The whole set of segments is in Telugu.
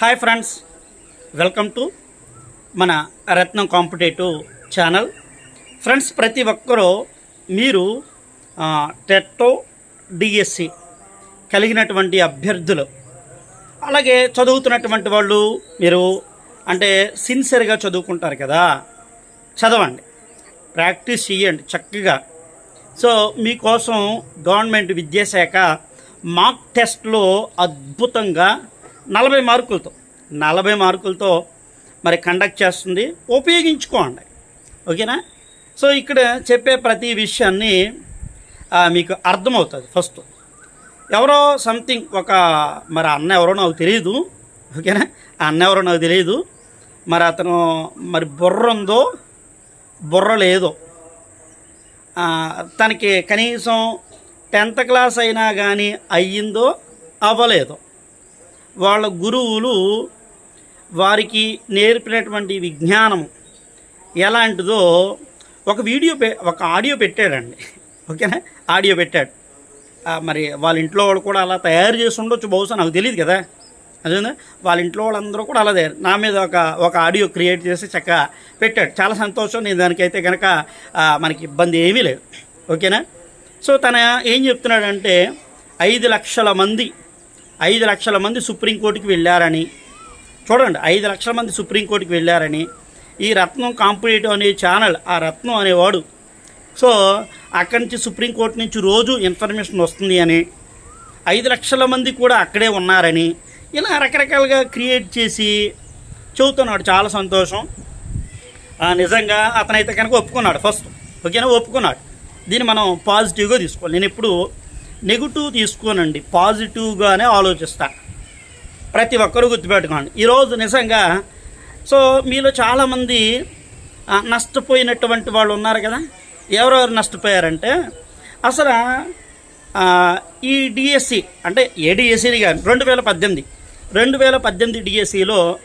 హాయ్ ఫ్రెండ్స్ వెల్కమ్ టు మన రత్నం కాంపిటేటివ్ ఛానల్. ఫ్రెండ్స్ ప్రతి ఒక్కరూ మీరు టెట్టో డిఎస్సి కలిగినటువంటి అభ్యర్థులు అలాగే చదువుతున్నటువంటి వాళ్ళు మీరు అంటే సిన్సియర్గా చదువుకుంటారు కదా చదవండి. ప్రాక్టీస్ చేయండి చక్కగా. సో మీకోసం గవర్నమెంట్ విద్యాశాఖ మాక్ టెస్ట్లో అద్భుతంగా నలభై మార్కులతో నలభై మార్కులతో మరి కండక్ట్ చేస్తుంది. ఉపయోగించుకోండి. ఓకేనా? సో ఇక్కడ చెప్పే ప్రతి విషయాన్ని మీకు అర్థమవుతుంది ఫస్ట్. ఎవరో సంథింగ్ ఒక మరి అన్న ఎవరో నాకు తెలియదు ఓకేనా? ఆ అన్న ఎవరో నాకు తెలియదు మరి అతను మరి బుర్ర ఉందో బుర్ర లేదో తనకి కనీసం టెన్త్ క్లాస్ అయినా కానీ అయ్యిందో అవ్వలేదో వాళ్ళ గురువులు వారికి నేర్పినటువంటి విజ్ఞానం ఎలాంటిదో ఒక వీడియో పె ఒక ఆడియో పెట్టాడండి. ఓకేనా? ఆడియో పెట్టాడు. మరి వాళ్ళ ఇంట్లో వాళ్ళు కూడా అలా తయారు చేసి ఉండొచ్చు. బహుశా నాకు తెలియదు కదా. అదే వాళ్ళ ఇంట్లో వాళ్ళందరూ కూడా అలా తయారు. నా మీద ఒక ఒక ఆడియో క్రియేట్ చేసి చక్కగా పెట్టాడు. చాలా సంతోషం. నేను దానికైతే కనుక మనకి ఇబ్బంది ఏమీ లేదు. ఓకేనా? సో తన ఏం చెప్తున్నాడంటే ఐదు లక్షల మంది ఐదు లక్షల మంది సుప్రీంకోర్టుకి వెళ్ళారని చూడండి ఐదు లక్షల మంది సుప్రీంకోర్టుకి వెళ్ళారని ఈ రత్నం కాంపిటేటివ్ అనే ఛానల్ ఆ రత్నం అనేవాడు. సో అక్కడి నుంచి సుప్రీంకోర్టు నుంచి రోజు ఇన్ఫర్మేషన్ వస్తుంది అని ఐదు లక్షల మంది కూడా అక్కడే ఉన్నారని ఇలా రకరకాలుగా క్రియేట్ చేసి చెబుతున్నాడు. చాలా సంతోషం. నిజంగా అతనైతే కనుక ఒప్పుకున్నాడు ఫస్ట్. ఓకేనా? ఒప్పుకున్నాడు. దీన్ని మనం పాజిటివ్గా తీసుకోవాలి. నేను ఇప్పుడు నెగిటివ్ తీసుకోనండి పాజిటివ్గానే ఆలోచిస్తా. ప్రతి ఒక్కరూ గుర్తుపెట్టుకోండి. ఈరోజు నిజంగా సో మీలో చాలామంది నష్టపోయినటువంటి వాళ్ళు ఉన్నారు కదా? ఎవరెవరు నష్టపోయారంటే అసలు ఈ డిఎస్సి అంటే ఏ డిఎస్సిని కానీ రెండు వేల పద్దెనిమిది. రెండు వేల పద్దెనిమిది డిఎస్సిలో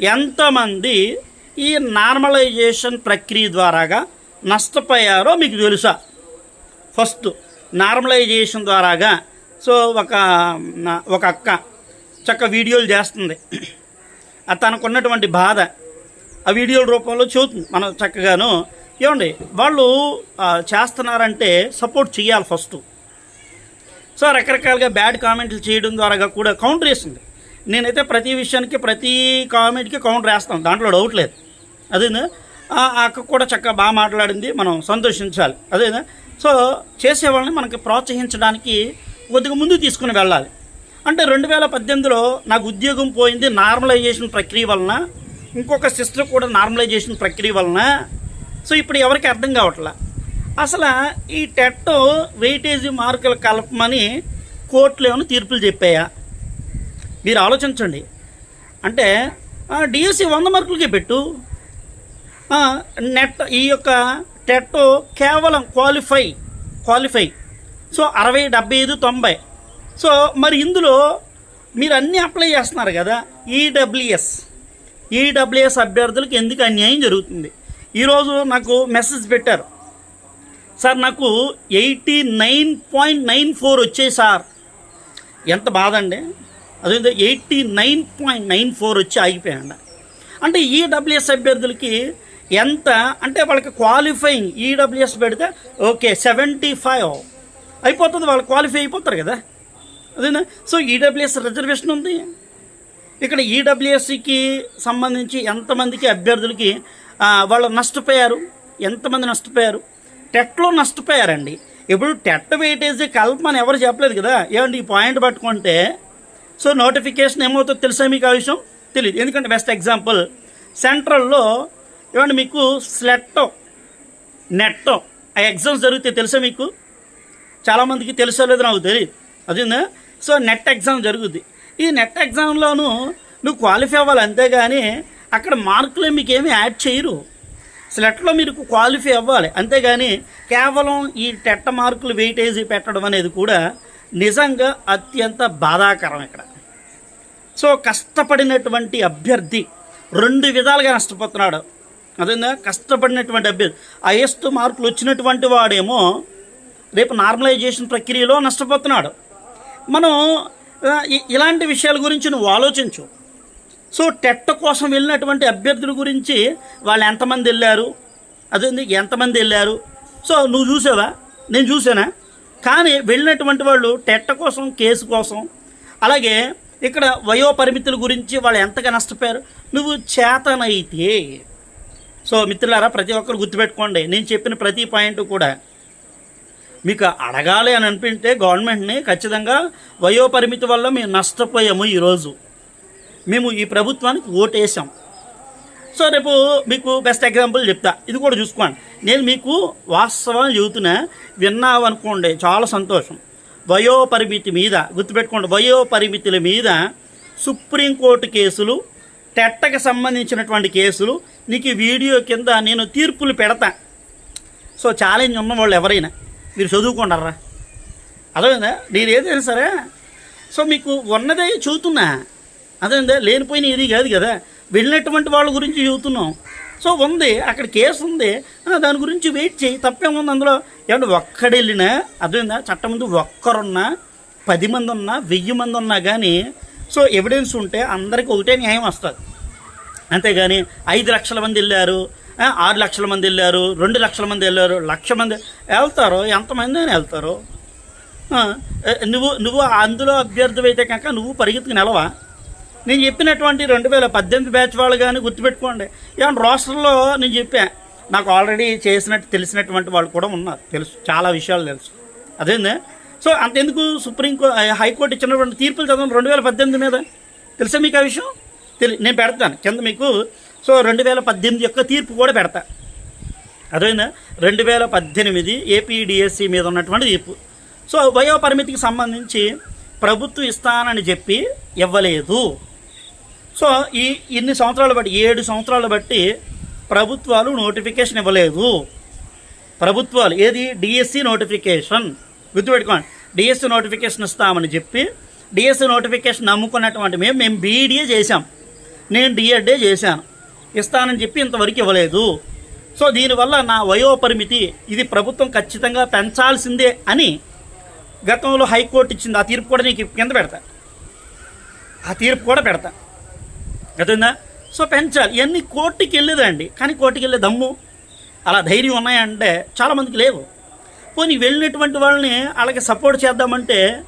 ఎంతమంది ఈ నార్మలైజేషన్ ప్రక్రియ ద్వారాగా నష్టపోయారో మీకు తెలుసా? ఫస్ట్ నార్మలైజేషన్ ద్వారాగా సో ఒక ఒక అక్క చక్క వీడియోలు చేస్తుంది. తనకున్నటువంటి బాధ ఆ వీడియోల రూపంలో చూస్తుంది మనం చక్కగాను ఏమండి వాళ్ళు చేస్తున్నారంటే సపోర్ట్ చేయాలి ఫస్ట్. సో రకరకాలుగా బ్యాడ్ కామెంట్లు చేయడం ద్వారా కూడా కౌంటర్ వేస్తుంది నేనైతే ప్రతి విషయానికి ప్రతి కామెంట్కి కౌంటర్ వేస్తాను. దాంట్లో డౌట్ లేదు. అదేనా ఆ ఆ అక్క కూడా చక్కగా బాగా మాట్లాడింది. మనం సంతోషించాలి. అదేనా సో చేసేవాళ్ళని మనకి ప్రోత్సహించడానికి కొద్దిగా ముందు తీసుకుని వెళ్ళాలి. అంటే రెండు వేల పద్దెనిమిదిలో నాకు ఉద్యోగం పోయింది నార్మలైజేషన్ ప్రక్రియ వలన ఇంకొక సిస్టర్ కూడా నార్మలైజేషన్ ప్రక్రియ వలన. సో ఇప్పుడు ఎవరికి అర్థం కావట్లా? అసలు ఈ టెట్ వెయిటేజీ మార్కులు కలపమని కోర్టులు ఏమైనా తీర్పులు చెప్పాయా? మీరు ఆలోచించండి. అంటే డిఎస్సి వంద మార్కులకే పెట్టు. నెట్ ఈ యొక్క టెట్ కేవలం క్వాలిఫై క్వాలిఫై. సో అరవై డెబ్బై ఐదు తొంభై. సో మరి ఇందులో మీరు అన్నీ అప్లై చేస్తున్నారు కదా ఈడబ్ల్యూఎస్ ఈడబ్ల్యూఎస్ అభ్యర్థులకు ఎందుకు అన్యాయం జరుగుతుంది? ఈరోజు నాకు మెసేజ్ పెట్టారు. సార్ నాకు eighty nine point nine four వచ్చాయి సార్. ఎంత బాధ అండి? అదే eighty nine point nine four వచ్చి ఆగిపోయాయండి అంటే ఈడబ్ల్యూఎస్ అభ్యర్థులకి ఎంత? అంటే వాళ్ళకి క్వాలిఫైయింగ్ ఈడబ్ల్యూఎస్ పెడితే ఓకే సెవెంటీ ఫైవ్ అయిపోతుంది వాళ్ళు క్వాలిఫై అయిపోతారు కదా. అదేనా? సో ఈడబ్ల్యూఎస్ రిజర్వేషన్ ఉంది. ఇక్కడ ఈడబ్ల్యూఎస్సికి సంబంధించి ఎంతమందికి అభ్యర్థులకి వాళ్ళు నష్టపోయారు? ఎంతమంది నష్టపోయారు? టెట్లో నష్టపోయారండి. ఇప్పుడు టెట్ వెయిటేజ్ కల్పన ఎవరు చెప్పలేదు కదా. ఏమండి ఈ పాయింట్ పట్టుకుంటే సో నోటిఫికేషన్ ఏమవుతుందో తెలుసా మీకు ఆ విషయం? తెలియదు ఎందుకంటే బెస్ట్ ఎగ్జాంపుల్ సెంట్రల్లో ఏమండి మీకు స్లెట్టో నెట్టో ఆ ఎగ్జామ్స్ జరిగితే తెలుసా మీకు? చాలామందికి తెలుసో లేదో నాకు తెలియదు అదేందా? సో నెట్ ఎగ్జామ్ జరుగుద్ది. ఈ నెట్ ఎగ్జామ్లోనూ నువ్వు క్వాలిఫై అవ్వాలి అంతేగాని అక్కడ మార్కులు మీకు ఏమీ యాడ్ చేయరు. స్లెట్లో మీరు క్వాలిఫై అవ్వాలి. అంతేగాని కేవలం ఈ టెట్ట మార్కులు వెయిటేజీ పెట్టడం అనేది కూడా నిజంగా అత్యంత బాధాకరం ఇక్కడ. సో కష్టపడినటువంటి అభ్యర్థి రెండు విధాలుగా నష్టపోతున్నాడు. అదేందా? కష్టపడినటువంటి అభ్యర్థి. హైయెస్ట్ మార్కులు వచ్చినటువంటి వాడేమో రేపు నార్మలైజేషన్ ప్రక్రియలో నష్టపోతున్నాడు. మనం ఇలాంటి విషయాల గురించి నువ్వు ఆలోచించు. సో టెట్ కోసం వెళ్ళినటువంటి అభ్యర్థుల గురించి వాళ్ళు ఎంతమంది వెళ్ళారు? అదే ఎంతమంది వెళ్ళారు? సో నువ్వు చూసావా? నేను చూసానా కానీ వెళ్ళినటువంటి వాళ్ళు టెట్ట కోసం కేసు కోసం అలాగే ఇక్కడ వయో పరిమితుల గురించి వాళ్ళు ఎంతగా నష్టపోయారు? నువ్వు చేతనైతే సో మిత్రులారా ప్రతి ఒక్కరు గుర్తుపెట్టుకోండి నేను చెప్పిన ప్రతి పాయింట్ కూడా మీకు అడగాలి అని అనిపింటే గవర్నమెంట్ని ఖచ్చితంగా వయోపరిమితి వల్ల మేము నష్టపోయాము ఈరోజు. మేము ఈ ప్రభుత్వానికి ఓటేసాం సో రేపు మీకు బెస్ట్ ఎగ్జాంపుల్ చెప్తా. ఇది కూడా చూసుకోండి. నేను మీకు వాస్తవాన్ని చెబుతున్నా విన్నావు అనుకోండి చాలా సంతోషం. వయోపరిమితి మీద గుర్తుపెట్టుకోండి వయోపరిమితుల మీద సుప్రీంకోర్టు కేసులు టెట్టకి సంబంధించినటువంటి కేసులు నీకు ఈ వీడియో కింద నేను తీర్పులు పెడతా. సో ఛాలెంజ్ ఉన్న వాళ్ళు ఎవరైనా మీరు చదువుకుంటారా అదేందా నేను ఏదైనా సరే సో మీకు ఉన్నదే చదువుతున్నా అదేందా లేనిపోయిన ఇది కాదు కదా. వెళ్ళినటువంటి వాళ్ళ గురించి చదువుతున్నాం సో ఉంది. అక్కడ కేసు ఉంది. దాని గురించి వెయిట్ చేయి. తప్పేముంది అందులో? ఏమంటే ఒక్కడెళ్ళినా అదేందా చట్టం ముందు ఒక్కరున్నా పది మంది ఉన్నా వెయ్యి మంది ఉన్నా కానీ సో ఎవిడెన్స్ ఉంటే అందరికీ ఒకటే న్యాయం వస్తుంది. అంతేగాని ఐదు లక్షల మంది వెళ్ళారు ఆరు లక్షల మంది వెళ్ళారు రెండు లక్షల మంది వెళ్ళారు లక్ష మంది వెళ్తారు ఎంతమంది అని వెళ్తారు? నువ్వు నువ్వు అందులో అభ్యర్థి అయితే కనుక నువ్వు పరిగెత్తుకు నిలవా? నేను చెప్పినటువంటి రెండు వేల పద్దెనిమిది బ్యాచ్ వాళ్ళు కానీ గుర్తుపెట్టుకోండి. ఏమన్నా రోస్టర్లో నేను చెప్పా నాకు ఆల్రెడీ చేసినట్టు తెలిసినటువంటి వాళ్ళు కూడా ఉన్నారు. తెలుసు చాలా విషయాలు తెలుసు. అదేంది? సో అంతెందుకు సుప్రీం హైకోర్టు ఇచ్చినటువంటి తీర్పులు చదవండి రెండు వేల పద్దెనిమిది మీద? తెలుసా మీకు ఆ విషయం? తెలి నేను పెడతాను. కింద మీకు సో రెండు వేల పద్దెనిమిది యొక్క తీర్పు కూడా పెడతా. అదేనా రెండు వేల పద్దెనిమిది ఏపీడిఎస్సి మీద ఉన్నటువంటి తీర్పు. సో వయోపరిమితికి సంబంధించి ప్రభుత్వం ఇస్తానని చెప్పి ఇవ్వలేదు. సో ఈ ఇన్ని సంవత్సరాలు బట్టి ఏడు సంవత్సరాలు బట్టి ప్రభుత్వాలు నోటిఫికేషన్ ఇవ్వలేదు. ప్రభుత్వాలు ఏది? DSC notification. గుర్తుపెట్టుకోండి డిఎస్సి నోటిఫికేషన్ ఇస్తామని చెప్పి డిఎస్సి నోటిఫికేషన్ నమ్ముకున్నటువంటి మేము మేము బీఈడీఏ చేశాం. నేను డిఎడ్ఏ చేశాను. ఇస్తానని చెప్పి ఇంతవరకు ఇవ్వలేదు. సో దీనివల్ల నా వయో పరిమితి ఇది ప్రభుత్వం ఖచ్చితంగా పెంచాల్సిందే అని గతంలో హైకోర్టు ఇచ్చింది. ఆ తీర్పు కూడా నీకు కింద పెడతా. ఆ తీర్పు కూడా పెడతా. అర్థందా సో పెంచాలి. ఇవన్నీ కోర్టుకి వెళ్ళేదండి. కానీ కోర్టుకి వెళ్ళే దమ్ము అలా ధైర్యం ఉన్నాయంటే చాలామందికి లేవు. పోనీ వెళ్ళినటువంటి వాళ్ళని వాళ్ళకి సపోర్ట్ చేద్దామంటే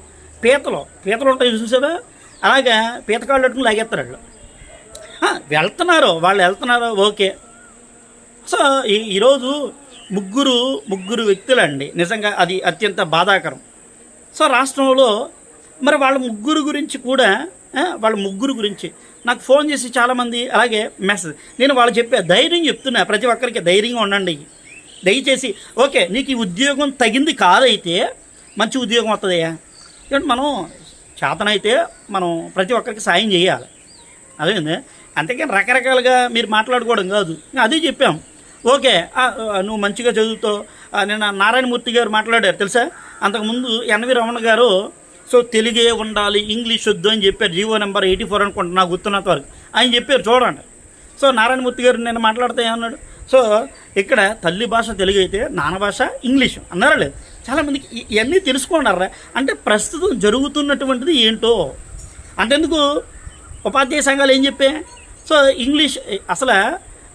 పీతలు. పీతలు ఉంటాయి చూసావా? అలాగే పీతకాళ్ళు అట్టుకుని లాగేస్తారు వాళ్ళు. వెళ్తున్నారు. వాళ్ళు వెళ్తున్నారు. ఓకే. సో ఈ ఈరోజు ముగ్గురు ముగ్గురు వ్యక్తులండి. నిజంగా అది అత్యంత బాధాకరం. సో రాష్ట్రంలో మరి వాళ్ళ ముగ్గురు గురించి కూడా వాళ్ళ ముగ్గురు గురించి నాకు ఫోన్ చేసి చాలామంది అలాగే మెసేజ్. నేను వాళ్ళు చెప్పే ధైర్యం చెప్తున్నా. ప్రతి ఒక్కరికి ధైర్యంగా ఉండండి. దయచేసి ఓకే నీకు ఈ ఉద్యోగం తగింది కాదైతే మంచి ఉద్యోగం వస్తుందయ్యా ఎందుకంటే మనం చేతనైతే మనం ప్రతి ఒక్కరికి సాయం చేయాలి. అదే అంతేకాని రకరకాలుగా మీరు మాట్లాడుకోవడం కాదు. అదే చెప్పాం. ఓకే నువ్వు మంచిగా చదువుతావు నేను నిన్న నారాయణమూర్తి గారు మాట్లాడారు తెలుసా? అంతకుముందు ఎన్వి రమణ గారు సో తెలుగే ఉండాలి ఇంగ్లీష్ వద్దు అని చెప్పారు. జీవో నెంబర్ ఎయిటీ ఫోర్ అనుకుంటున్నా నాకు గుర్తున్నంత వరకు. ఆయన చెప్పారు చూడండి. సో నారాయణమూర్తి గారు నేను మాట్లాడితే ఏమన్నాడు? సో ఇక్కడ తల్లి భాష తెలుగు అయితే నాన్న భాష ఇంగ్లీష్ అన్నారా లేదు? చాలామందికి ఇవన్నీ తెలుసుకున్నారా? అంటే ప్రస్తుతం జరుగుతున్నటువంటిది ఏంటో? అంటే ఎందుకు ఉపాధ్యాయ సంఘాలు ఏం చెప్పాయి? సో ఇంగ్లీష్ అసలు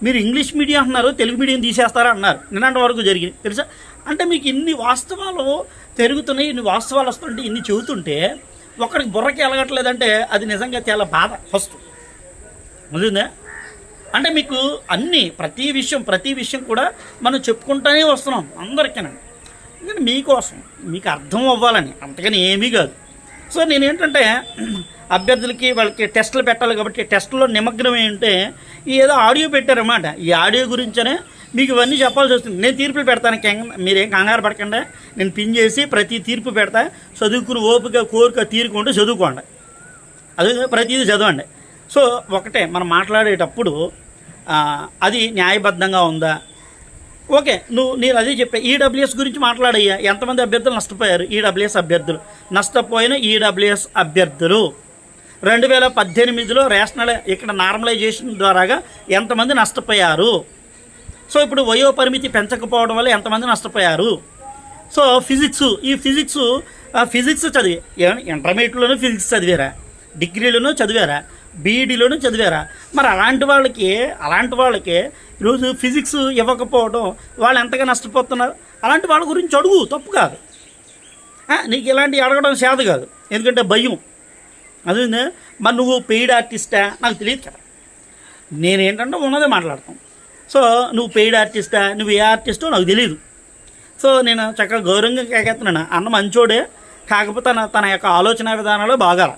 మీరు ఇంగ్లీష్ మీడియం అంటున్నారు తెలుగు మీడియం తీసేస్తారా అన్నారు. నిన్నటి వరకు జరిగింది. తెలుసా? అంటే మీకు ఇన్ని వాస్తవాలు పెరుగుతున్నాయి ఇన్ని వాస్తవాలు వస్తుంటే ఇన్ని చెబుతుంటే ఒకరికి బుర్రకి ఎలగట్లేదంటే అది నిజంగా చాలా బాధ ఫస్ట్. ముందుందా అంటే మీకు అన్ని ప్రతి విషయం ప్రతి విషయం కూడా మనం చెప్పుకుంటూనే వస్తున్నాం అందరికీనండి ఎందుకంటే మీకోసం మీకు అర్థం అవ్వాలని అంతకని ఏమీ కాదు. సో నేను ఏంటంటే అభ్యర్థులకి వాళ్ళకి టెస్టులు పెట్టాలి కాబట్టి టెస్టులో నిమగ్నం ఏంటంటే ఈ ఏదో ఆడియో పెట్టారన్నమాట. ఈ ఆడియో గురించనే మీకు ఇవన్నీ చెప్పాల్సి వస్తుంది. నేను తీర్పులు పెడతాను మీరేం కంగారు పడకుండా. నేను పిన్ చేసి ప్రతి తీర్పు పెడతా. చదువుకుని ఓపిక కోరిక తీరుకుంటే చదువుకోండి. అదే ప్రతిదీ చదవండి. సో ఒకటే మనం మాట్లాడేటప్పుడు అది న్యాయబద్ధంగా ఉందా? ఓకే నువ్వు నేను అదే చెప్పా. ఈడబ్ల్యూఎస్ గురించి మాట్లాడయ్యా. ఎంతమంది అభ్యర్థులు నష్టపోయారు? ఈడబ్ల్యూఎస్ అభ్యర్థులు. నష్టపోయిన ఈడబ్ల్యూఎస్ అభ్యర్థులు. రెండు వేల పద్దెనిమిదిలో రేషనల్ ఇక్కడ నార్మలైజేషన్ ద్వారాగా ఎంతమంది నష్టపోయారు? సో ఇప్పుడు వయో పరిమితి పెంచకపోవడం వల్ల ఎంతమంది నష్టపోయారు? సో ఫిజిక్స్ ఈ ఫిజిక్స్ ఫిజిక్స్ చదివి. ఇంటర్మీడియట్లోనూ ఫిజిక్స్ చదివారా? డిగ్రీలోనూ చదివారా? బీఈడీలోనే చదివారా? మరి అలాంటి వాళ్ళకి అలాంటి వాళ్ళకి ఈరోజు ఫిజిక్స్ ఇవ్వకపోవడం వాళ్ళు ఎంతగా నష్టపోతున్నారు? అలాంటి వాళ్ళ గురించి అడుగు తప్పు కాదు. నీకు ఇలాంటివి అడగడం సేద కాదు. ఎందుకంటే భయం. అదే మరి నువ్వు పెయిడ్ ఆర్టిస్టా నాకు తెలియదు కదా. నేనేంటంటే ఉన్నదే మాట్లాడతాం. సో నువ్వు పెయిడ్ ఆర్టిస్టా నువ్వు ఏ ఆర్టిస్టో నాకు తెలియదు సో నేను చక్కగా గౌరవంగా కేకెత్తున్నాను. అన్న మంచోడే. కాకపోతే తన తన యొక్క ఆలోచన విధానాలు బాగాల.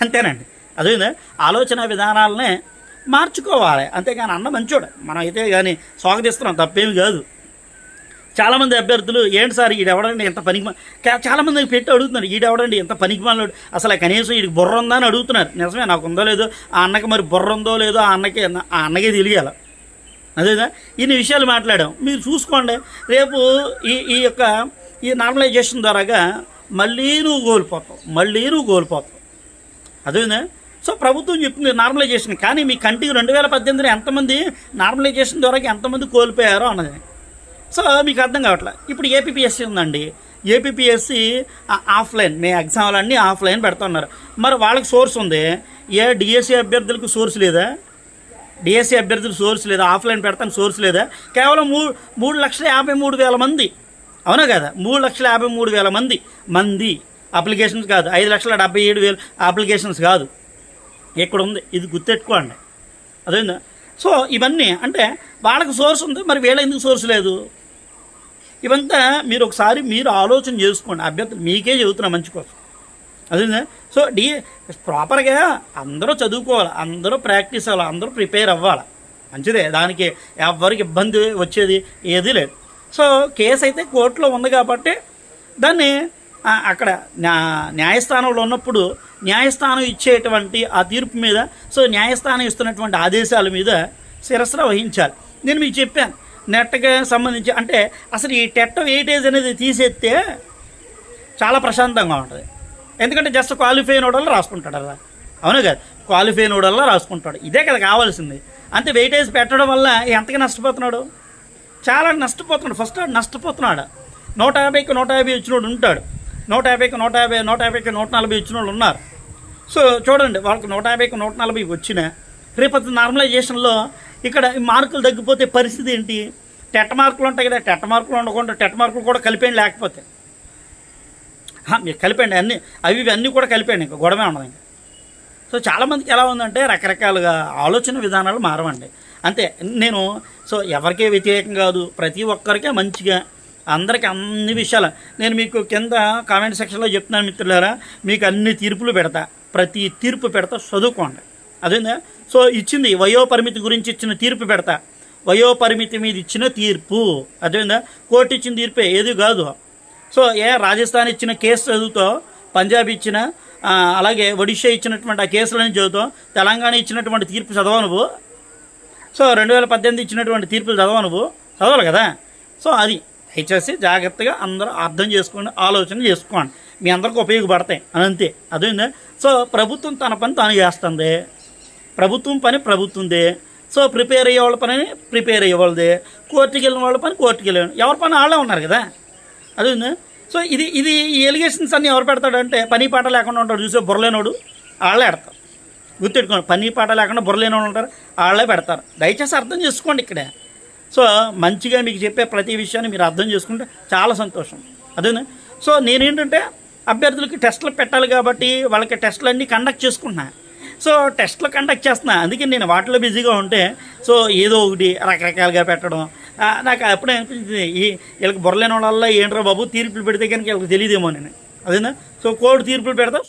అంతేనండి. అదే ఆలోచన విధానాలనే మార్చుకోవాలి. అంతేగాని అన్న మంచోడు. మనం అయితే కానీ స్వాగతిస్తున్నాం తప్పేమి కాదు. చాలామంది అభ్యర్థులు ఏంటి సార్ ఈడెవడండి ఎంత పనికి చాలామంది పెట్టి అడుగుతున్నారు ఈడెవడండి ఎంత పనికి మాలోడు అసలు కనీసం వీడికి బుర్ర ఉందా? అని అడుగుతున్నారు. నిజమే నాకు ఉందో లేదో ఆ అన్నకి మరి బుర్ర ఉందో లేదో ఆ అన్నకి ఆ అన్నకే తెలియాలి. అదేదా? ఇన్ని విషయాలు మాట్లాడాం. మీరు చూసుకోండి. రేపు ఈ ఈ యొక్క ఈ నార్మలైజేషన్ ద్వారాగా మళ్ళీ నువ్వు కోల్పోతావు. మళ్ళీ నువ్వు కోల్పోతావు. అదేనా సో ప్రభుత్వం చెప్తుంది నార్మలైజేషన్ కానీ మీ కంటికి రెండు వేల పద్దెనిమిదిలో ఎంతమంది నార్మలైజేషన్ ద్వారా ఎంతమంది కోల్పోయారో అన్నది. సో మీకు అర్థం కావట్లే. ఇప్పుడు ఏపీపీఎస్సీ ఉందండి. ఏపీపీఎస్సీ ఆఫ్లైన్ మీ ఎగ్జామ్లన్నీ ఆఫ్లైన్ పెడుతున్నారు. మరి వాళ్ళకి సోర్స్ ఉంది. ఏ డిఎస్సీ అభ్యర్థులకు సోర్స్ లేదా? డిఎస్సీ అభ్యర్థులకు సోర్స్ లేదా? ఆఫ్లైన్ పెడతాను సోర్స్ లేదా? కేవలం మూడు మూడు లక్షల యాభై మూడు వేల మంది. అవునా కదా? మూడు లక్షల యాభై మూడు వేల మంది. మంది. అప్లికేషన్స్ కాదు. ఐదు లక్షల డెబ్బై ఏడు వేలు అప్లికేషన్స్ కాదు. ఇక్కడ ఉంది ఇది గుర్తెట్టుకోండి. అదేందా? సో ఇవన్నీ అంటే వాళ్ళకి సోర్స్ ఉంది మరి వీళ్ళ ఎందుకు సోర్స్ లేదు? ఇవంతా మీరు ఒకసారి మీరు ఆలోచన చేసుకోండి. అభ్యర్థులు మీకే చెబుతున్నా మంచి కోసం. అదేందా? సో డి ప్రాపర్గా అందరూ చదువుకోవాలి అందరూ ప్రాక్టీస్ అవ్వాలి అందరూ ప్రిపేర్ అవ్వాలి. మంచిదే. దానికి ఎవరికి ఇబ్బంది వచ్చేది ఏది లేదు. సో కేసు అయితే కోర్టులో ఉంది కాబట్టి దాన్ని అక్కడ న్యా న్యాయస్థానంలో ఉన్నప్పుడు న్యాయస్థానం ఇచ్చేటువంటి ఆ తీర్పు మీద సో న్యాయస్థానం ఇస్తున్నటువంటి ఆదేశాల మీద శిరస్ర వహించాలి. నేను మీకు చెప్పాను నెట్కి సంబంధించి అంటే అసలు ఈ టెట్ వెయిటేజ్ అనేది తీసేస్తే చాలా ప్రశాంతంగా ఉంటుంది. ఎందుకంటే జస్ట్ క్వాలిఫై అయిన రాసుకుంటాడు అలా. అవును కదా? క్వాలిఫై అయిన రాసుకుంటాడు. ఇదే కదా కావాల్సింది. అంతే వెయిటేజ్ పెట్టడం వల్ల ఎంతగా నష్టపోతున్నాడు? చాలా నష్టపోతున్నాడు. ఫస్ట్ నష్టపోతున్నాడు. నూట యాభైకి నూట యాభై వచ్చినోడు ఉంటాడు. నూట యాభైకి నూట యాభై నూట యాభైకి నూట నలభై ఇచ్చిన వాళ్ళు ఉన్నారు. సో చూడండి వాళ్ళకి నూట యాభైకి నూట నలభై వచ్చిన రేపటి నార్మలైజేషన్లో ఇక్కడ మార్కులు తగ్గిపోతే పరిస్థితి ఏంటి? టెట్ మార్కులు ఉంటాయి కదా టెట్ మార్కులు ఉండకుండా టెట్ మార్కులు కూడా కలిపేయండి లేకపోతే. మీరు కలిపండి అన్నీ అవి ఇవన్నీ కూడా కలిపేయండి ఇంకా గొడవే ఉండదు ఇంకా. సో చాలామందికి ఎలా ఉందంటే రకరకాలుగా ఆలోచన విధానాలు మారవండి. అంతే నేను సో ఎవరికే వ్యతిరేకం కాదు ప్రతి ఒక్కరికే మంచిగా అందరికీ అన్ని విషయాలు. నేను మీకు కింద కామెంట్ సెక్షన్లో చెప్తున్నాను మిత్రులారా మీకు అన్ని తీర్పులు పెడతా. ప్రతి తీర్పు పెడతా చదువుకోండి. అదేందా? సో ఇచ్చింది వయోపరిమితి గురించి ఇచ్చిన తీర్పు పెడతా. వయో పరిమితి మీద ఇచ్చిన తీర్పు. అదేందా? కోర్టు ఇచ్చిన తీర్పే ఏది కాదు. సో ఏ రాజస్థాన్ ఇచ్చిన కేసు చదువుతో పంజాబ్ ఇచ్చిన అలాగే ఒడిషా ఇచ్చినటువంటి ఆ కేసులని చదువుతాం తెలంగాణ ఇచ్చినటువంటి తీర్పు చదవ నువ్వు. సో రెండు వేల పద్దెనిమిది ఇచ్చినటువంటి తీర్పులు చదవ నువ్వు. చదవాలి కదా? సో అది. దయచేసి జాగ్రత్తగా అందరూ అర్థం చేసుకోండి ఆలోచన చేసుకోండి. మీ అందరికి ఉపయోగపడతాయి అని అంతే. అదేందా? సో ప్రభుత్వం తన పని తాను చేస్తుంది. ప్రభుత్వం పని ప్రభుత్వందే. సో ప్రిపేర్ అయ్యే వాళ్ళ పని ప్రిపేర్ అయ్యే వాళ్ళదే. కోర్టుకి వెళ్ళిన వాళ్ళ పని కోర్టుకి వెళ్ళిన ఎవరి పని వాళ్ళే ఉన్నారు కదా? అది సో ఇది ఇది ఈ ఎలిగేషన్స్ అన్నీ ఎవరు పెడతాడంటే పని పాట లేకుండా ఉంటాడు. చూసే బుర్రలేనోడు వాళ్ళే పెడతారు. గుర్తెట్టుకోండి పని పాట లేకుండా బుర్రలేనోడు ఉంటారు వాళ్ళే పెడతారు. దయచేసి అర్థం చేసుకోండి ఇక్కడే. సో మంచిగా మీకు చెప్పే ప్రతి విషయాన్ని మీరు అర్థం చేసుకుంటే చాలా సంతోషం. అదేనా? సో నేనేంటంటే అభ్యర్థులకి టెస్టులు పెట్టాలి కాబట్టి వాళ్ళకి టెస్టులు అన్నీ కండక్ట్ చేసుకుంటున్నా. సో టెస్ట్లు కండక్ట్ చేస్తున్నా. అందుకే నేను వాటిలో బిజీగా ఉంటే సో ఏదో ఒకటి రకరకాలుగా పెట్టడం. నాకు అప్పుడే అనిపించింది ఈ వీళ్ళకి బుర్రలేని వాళ్ళ ఏంట్రా బాబు తీర్పులు పెడితే కనుక వీళ్ళకి తెలియదేమో నేను అదేనా? సో కోడ్ తీర్పులు పెడతా.